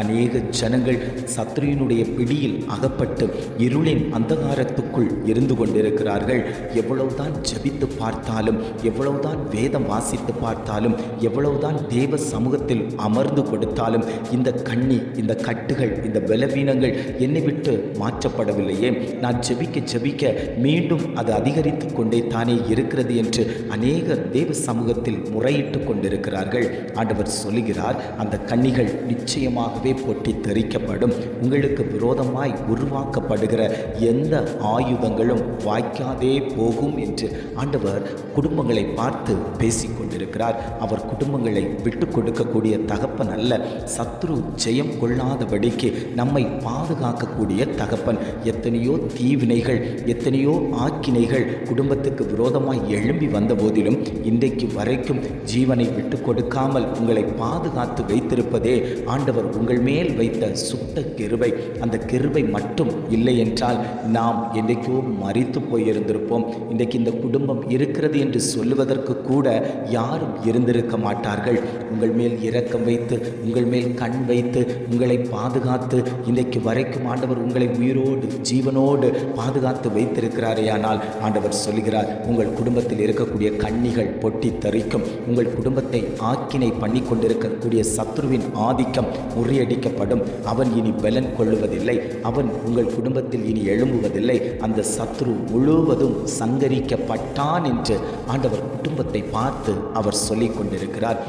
அநேக ஜனங்கள் சத்ருவினுடைய பிடியில் அகப்பட்டு இருளின் அந்தகாரத்துக்குள் இருந்து கொண்டிருக்கிறார்கள். எவ்வளவுதான் ஜெபித்து பார்த்தாலும் எவ்வளவுதான் வேதம் வாசித்து பார்த்தாலும் எவ்வளவுதான் தேவ சமூகத்தில் அமர்ந்து கொடுத்தாலும் இந்த கண்ணி இந்த கட்டுகள் இந்த பலவீனங்கள் என்னை விட்டு மாற்றப்படவில்லையே. நான் ஜெபிக்க ஜெபிக்க மீண்டும் அது அதிகரித்து கொண்டே தானே இருக்கிறது என்று அநேகர் தேவ சமூகத்தில் முறையிட்டு கொண்டிருக்கிறார்கள். ஆண்டவர் சொல்லுகிறார் அந்த கன்னிகள் நிச்சயமாகவே பொட்டி தெரிக்கப்படும் உங்களுக்கு விரோதமாய் உருவாக்கப்படுகிற எந்த ஆயுதங்களும் வாய்க்காதே போகும் என்று ஆண்டவர் குடும்பங்களை பார்த்து பேசிக்கொண்டிருக்கிறார் அவர் குடும்பங்களை விட்டு கொடுக்கக்கூடிய தகப்பன் அல்ல சத்ரு ஜெயம் கொள்ளாதபடிக்கு நம்மை பாதுகாக்கக்கூடிய தகப்பன். எத்தனையோ தீவினைகள் எத்தனையோ ஆக்கினைகள் குடும்பத்துக்கு விரோதமாய் எழும்பி வந்த போதிலும் இன்றைக்கு வரைக்கும் ஜீவனை விட்டு கொடுக்காமல் உங்களை பாதுகாத்து வைத்திருப்பதே ஆண்டவர் உங்கள் மேல் வைத்த சுட்ட கிருபை அந்த கிருபை மட்டும் இல்லை என்றால் நாம் என்றைக்கோ மறித்து போயிருந்திருப்போம். இன்றைக்கு இந்த குடும்பம் இருக்கிறது என்று சொல்லுவதற்கு கூட யாரும் இருந்திருக்க மாட்டார்கள். உங்கள் மேல் இரக்கம் வைத்து உங்கள் மேல் கண் வைத்து உங்களை பாதுகாத்து இன்றைக்கு வரைக்கும் ஆண்டவர் உங்களை உயிரோடு ஜீவனோடு பாதுகாத்து வைத்திருக்கிறாரே ஆனால் ஆண்டவர் சொல்கிறார் உங்கள் குடும்பத்தில் இருக்கக்கூடிய கண்ணிகள் பொட்டி தரிக்கும். உங்கள் குடும்பத்தை ஆக்கினை பண்ணி கொண்டிருக்கக்கூடிய சத்ருவின் ஆதிக்கம் முறியடிக்கப்படும் அவன் இனி பலன் கொள்ளுவதில்லை. அவன் உங்கள் குடும்பத்தில் இனி எழும்புவதில்லை. அந்த சத்ரு முழுவதும் சங்கரிக்கப்பட்டான் என்று ஆண்டவர் குடும்பத்தை பார்த்து அவர் சொல்லிக் கொண்டிருக்கிறார்.